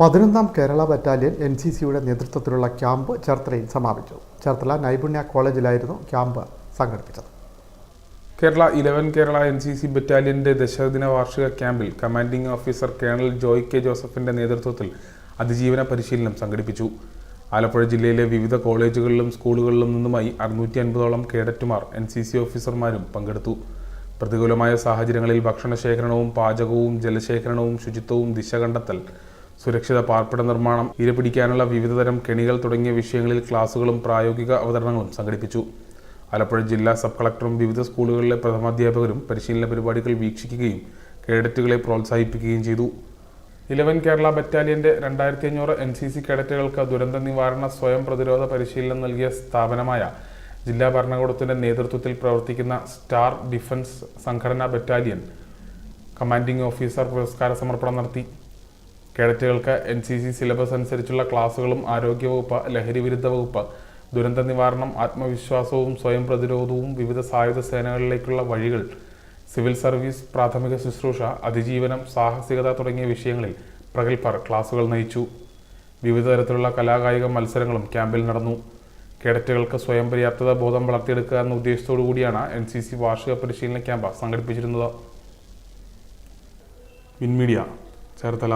പതിനൊന്നാം Kerala battalion N C സിയുടെ നേതൃത്വത്തിലുള്ള ക്യാമ്പ് ചേർത്തലയിൽ സമാപിച്ചു. ചേർത്തല നൈപുണ്യ കോളേജിലായിരുന്നു ക്യാമ്പ് സംഘടിപ്പിച്ചത്. Kerala eleven Kerala N C C ബറ്റാലിയന്റെ ദശദിന വാർഷിക ക്യാമ്പിൽ commanding officer colonel Joy K ജോസഫിന്റെ നേതൃത്വത്തിൽ അതിജീവന പരിശീലനം സംഘടിപ്പിച്ചു. ആലപ്പുഴ ജില്ലയിലെ വിവിധ കോളേജുകളിലും സ്കൂളുകളിലും നിന്നുമായി അറുന്നൂറ്റി അൻപതോളം കേഡറ്റുമാർ എൻ സി സി ഓഫീസർമാരും പങ്കെടുത്തു. പ്രതികൂലമായ സാഹചര്യങ്ങളിൽ ഭക്ഷണ ശേഖരണവും പാചകവും ജലശേഖരണവും ശുചിത്വവും ദിശ കണ്ടെത്തൽ സുരക്ഷിത പാർപ്പിട നിർമ്മാണം ഇരപിടിക്കാനുള്ള വിവിധതരം കെണികൾ തുടങ്ങിയ വിഷയങ്ങളിൽ ക്ലാസുകളും പ്രായോഗിക അവതരണങ്ങളും സംഘടിപ്പിച്ചു. ആലപ്പുഴ ജില്ലാ സബ് കളക്ടറും വിവിധ സ്കൂളുകളിലെ പ്രഥമാധ്യാപകരും പരിശീലന പരിപാടികൾ വീക്ഷിക്കുകയും കേഡറ്റുകളെ പ്രോത്സാഹിപ്പിക്കുകയും ചെയ്തു. ഇലവൻ കേരള ബറ്റാലിയന്റെ രണ്ടായിരത്തി അഞ്ഞൂറ് എൻ സി സി കേഡറ്റുകൾക്ക് ദുരന്ത നിവാരണ സ്വയം പ്രതിരോധ പരിശീലനം നൽകിയ സ്ഥാപനമായ ജില്ലാ ഭരണകൂടത്തിന്റെ നേതൃത്വത്തിൽ പ്രവർത്തിക്കുന്ന സ്റ്റാർ ഡിഫൻസ് സംഘടനാ ബറ്റാലിയൻ കമാൻഡിംഗ് ഓഫീസർ പുരസ്കാര സമർപ്പണം നടത്തി. കേഡറ്റുകൾക്ക് എൻ സി സി സിലബസ് അനുസരിച്ചുള്ള ക്ലാസുകളും ആരോഗ്യവകുപ്പ് ലഹരി വിരുദ്ധ വകുപ്പ് ദുരന്ത നിവാരണം ആത്മവിശ്വാസവും സ്വയം പ്രതിരോധവും വിവിധ സായുധ സേനകളിലേക്കുള്ള വഴികൾ സിവിൽ സർവീസ് പ്രാഥമിക ശുശ്രൂഷ അതിജീവനം സാഹസികത തുടങ്ങിയ വിഷയങ്ങളിൽ പ്രഗത്ഭർ ക്ലാസുകൾ നയിച്ചു. വിവിധ തരത്തിലുള്ള കലാകായിക മത്സരങ്ങളും ക്യാമ്പിൽ നടന്നു. കേഡറ്റുകൾക്ക് സ്വയം പര്യാപ്തത ബോധം വളർത്തിയെടുക്കുക എന്ന ഉദ്ദേശത്തോടു കൂടിയാണ് എൻ സി സി വാർഷിക പരിശീലന ക്യാമ്പ് സംഘടിപ്പിച്ചിരുന്നത്. വിൻമീഡിയ ചേർത്തല.